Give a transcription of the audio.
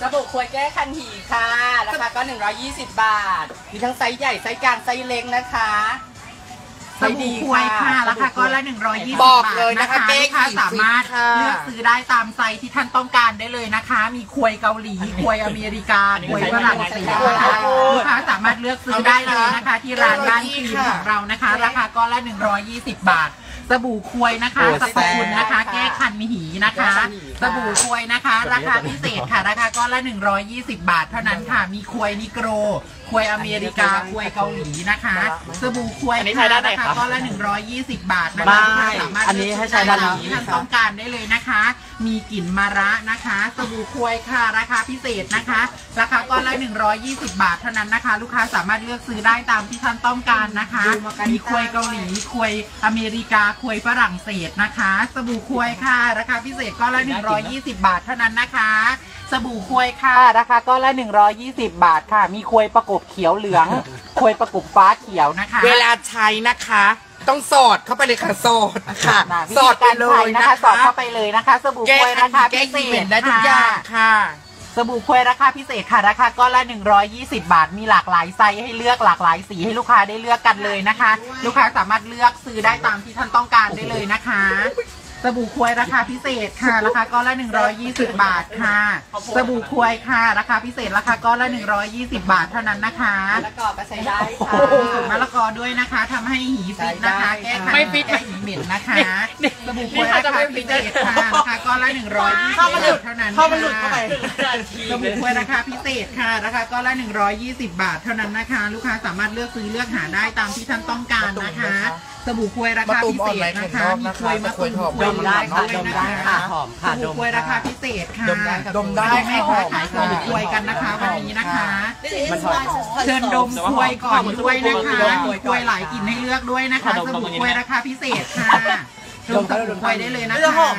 สบู่ควยแก้คันหีค่ะ ราคาก็ 120 บาท มีทั้งไซส์ใหญ่ ไซส์กลาง ไซส์เล็กนะคะสบู่ควยค่ะราคาก้อนละ120บอกบาทเลยนะคะลูกค้าเก๊สามารถค่ะเลือกซื้อได้ตามไซส์ที่ท่านต้องการได้เลยนะคะ มีควยเกาหลี ควยอเมริกา ควยฝรั่งเศสนะคะลูกค้าสามารถเลือกซื้อได้เลยนะคะ ที่ร้านบ้านครีมของเรานะคะ ราคาก้อนละ120 บาท สบู่ควยนะคะโอ้สรรพคุณนะคะแซ่บแก้คันมีหีนะคะแก้คันหีค่ะสบู่ควยนะคะ ราคาพิเศษค่ะราคาก้อนละ 120 บาท เท่านั้นค่ะมีควยนิโกรควยอเมริกาควยเกาหลีนะคะ สบู่ควยอันนี้ใช้ด้านไหนราคาคะก้อนละ 120 บาทนะไม่คะสามารถอันนี้ให้ใช้ด้านหลังที่ท่านต้องการได้เลยนะคะ มีกลิ่นมะระนะคะ สบู่ควยค่ะราคาพิเศษนะคะ ราคาก้อนละ 120 บาทเท่านั้นนะคะ ลูกค้าสามารถเลือกซื้อได้ตามที่ท่านต้องการนะคะมีควยเกาหลีควยอเมริกาควยฝรั่งเศสนะคะ สบู่ควยค่ะ ราคาพิเศษก้อนละ 120 บาทเท่านั้นนะคะ สบู่ควยค่ะ ราคาก้อนละ 120 บาทค่ะ มีควยประกบเขียวเหลือง ควยประกบฟ้าเขียวนะคะ เวลาใช้นะคะ ต้องสอดเข้าไปเลยค่ะสอดค่ะนะวิสอธีดไปการเลใช้ยนะนะคะคะสอดเข้าไปเลยนะคะ สบู่แก้ควยคัรานคาแก้พิเศกีเหม็ษนได้ทุกอย่างค่ะ สบู่ควยราคาพิเศษค่ะ ราคาก้อนละ 120 บาท มีหลากหลายไซส์ให้เลือกหลากหลายสีให้ลูกค้าได้เลือกกันเลยนะคะ ลูกค้าสามารถเลือกซื้อได้ตามที่ท่านต้องการได้เลยนะคะ สบู่ควยราคาพิเศษค่ะ ราคาก้อนละ 120 บาทค่ะ สบู่ควยค่ะ ราคาพิเศษราคาก้อนละ 120 บาทเท่านั้นนะคะแล้วก็ก็ใช้ได้ค่ะสูตรมะละกอด้วยนะคะทำให้หีฟิตนะคะ แก้ขัดไม่ฟิตแก้หีเหม็นนะคะนี่สบู่ควยนี่ถ้าราจะคาไม่ฟิพิตเศษค่ะ ราคาก้อนละ 120เข้ามาหลุดเท่านั้นเข้ามาหลุดเข้าไปสบู่ควยราคาพิเศษค่ะ ราคาก้อนละ 120 บาทเท่านั้นนะคะ ลูกค้าสามารถเลือกซื้อเลือกหาได้ตามที่ท่านต้องการนะคะสบู่ควยราคาพิเศษนะคะมีควยมะตูมควยดมได้ค่ะด้วยดมนะได้คะค่ะหอมสค่ะบู่ควยราคาพิเศษค่ะดมได้ค่ะดมได้ให้ค่ะค้าขายสบู่ควยกันนะคะวันนี้นะคะมันถอยเชิญดมควยก่อนด้วยนะคะมีควยหลายกลิ่นให้เลือกด้วยนะคะดมสดมบู่ตรงนี้ควยไหมราคาพิเศษค่ะดมสบู่ควยได้เลยนะคะ